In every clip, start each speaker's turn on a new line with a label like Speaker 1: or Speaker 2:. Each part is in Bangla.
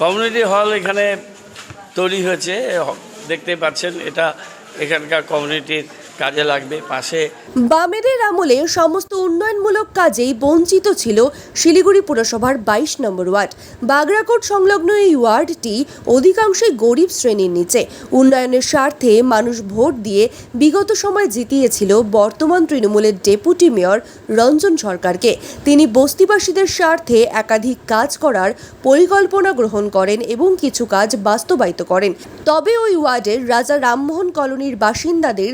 Speaker 1: কমিউনিটি হল এখানে তৈরি হয়েছে। দেখতে পাচ্ছেন এটা এখানকার কমিউনিটির কাজে লাগবে, পাশে
Speaker 2: বামেদের আমলে সমস্ত উন্নয়নমূলক কাজেই বঞ্চিত ছিল শিলিগুড়ি পুরসভার বাইশ নম্বর ওয়ার্ড। বাগরাকোট সংলগ্ন এই ওয়ার্ডটি অধিকাংশই গরিব শ্রেণির নিচে। উন্নয়নের স্বার্থে মানুষ ভোট দিয়ে বিগত সময় জিতিয়েছিল বর্তমান তৃণমূলের ডেপুটি মেয়র রঞ্জন সরকারকে। তিনি বস্তিবাসীদের স্বার্থে একাধিক কাজ করার পরিকল্পনা গ্রহণ করেন এবং কিছু কাজ বাস্তবায়িত করেন। তবে ওই ওয়ার্ডের রাজা রামমোহন কলোনির বাসিন্দাদের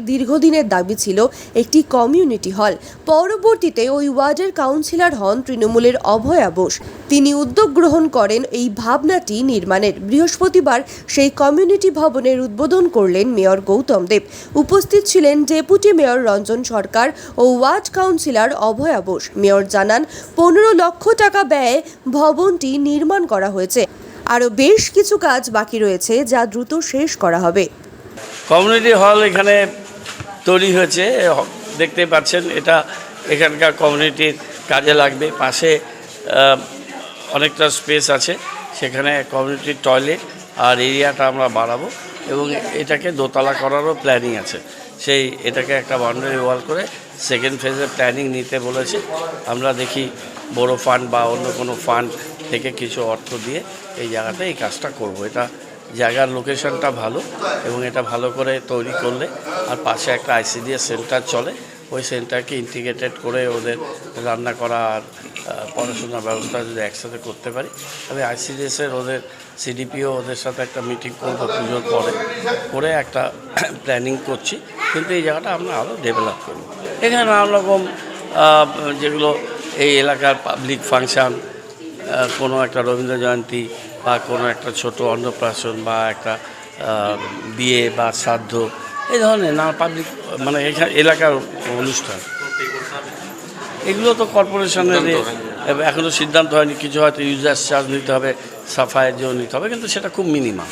Speaker 2: দীর্ঘদিনের দাবি ছিল একটি কমিউনিটি হল। পরবর্তীতে ওই ওয়ার্ডের কাউন্সিলর হন তৃণমূলের অভয়া বোস। তিনি উদ্যোগ গ্রহণ করেন এই ভাবনাটি নির্মাণের। বৃহস্পতিবার সেই কমিউনিটি ভবনের উদ্বোধন করলেন মেয়র গৌতম দেব। উপস্থিত ছিলেন ডেপুটি মেয়র রঞ্জন সরকার ও ward councillor Abhaya Bose. Mayor জানান, পনেরো লক্ষ টাকা ব্যয়ে ভবনটি নির্মাণ করা হয়েছে। আরও বেশ কিছু কাজ বাকি রয়েছে যা দ্রুত শেষ করা হবে।
Speaker 1: কমিউনিটি হল এখানে তৈরি হয়েছে। দেখতে পাচ্ছেন, এটা এখানকার কমিউনিটির কাজে লাগবে। পাশে অনেকটা স্পেস আছে। সেখানে কমিউনিটির টয়লেট আর এরিয়াটা আমরা বাড়াবো এবং এটাকে দোতলা করারও প্ল্যানিং আছে। সেই এটাকে একটা বাউন্ডারি ওয়াল করে সেকেন্ড ফেজে প্ল্যানিং নিতে বলেছে। আমরা দেখি বড় ফান্ড বা অন্য কোনো ফান্ড থেকে কিছু অর্থ দিয়ে এই জায়গাতে এই কাজটা করব। এটা জায়গার লোকেশনটা ভালো এবং এটা ভালো করে তৈরি করলে আর পাশে একটা আইসিডিএস সেন্টার চলে। ওই সেন্টারকে ইন্টিগ্রেটেড করে ওদের রান্না করা আর পড়াশোনার ব্যবস্থা যদি একসাথে করতে পারি, তবে আইসিডিএসের ওদের সিডিপিও ওদের সাথে একটা মিটিং করব, পুজোর পরে। করে একটা প্ল্যানিং করছি, কিন্তু এই জায়গাটা আমরা আরও ডেভেলপ করব। এখানে নানা রকম যেগুলো এই এলাকার পাবলিক ফাংশান কোনো একটা রবীন্দ্র জয়ন্তী বা কোনো একটা ছোট অন্নপ্রাশন বা একটা বিয়ে বা শ্রাদ্ধ এই ধরনের না পাবলিক মানে এখানে এলাকার অনুষ্ঠান। এগুলো তো কর্পোরেশনের এখনও সিদ্ধান্ত হয়নি কিছু হয়তো ইউজার্স চার্জ নিতে হবে সাফাইয়ের জন্য নিতে হবে কিন্তু সেটা খুব মিনিমাম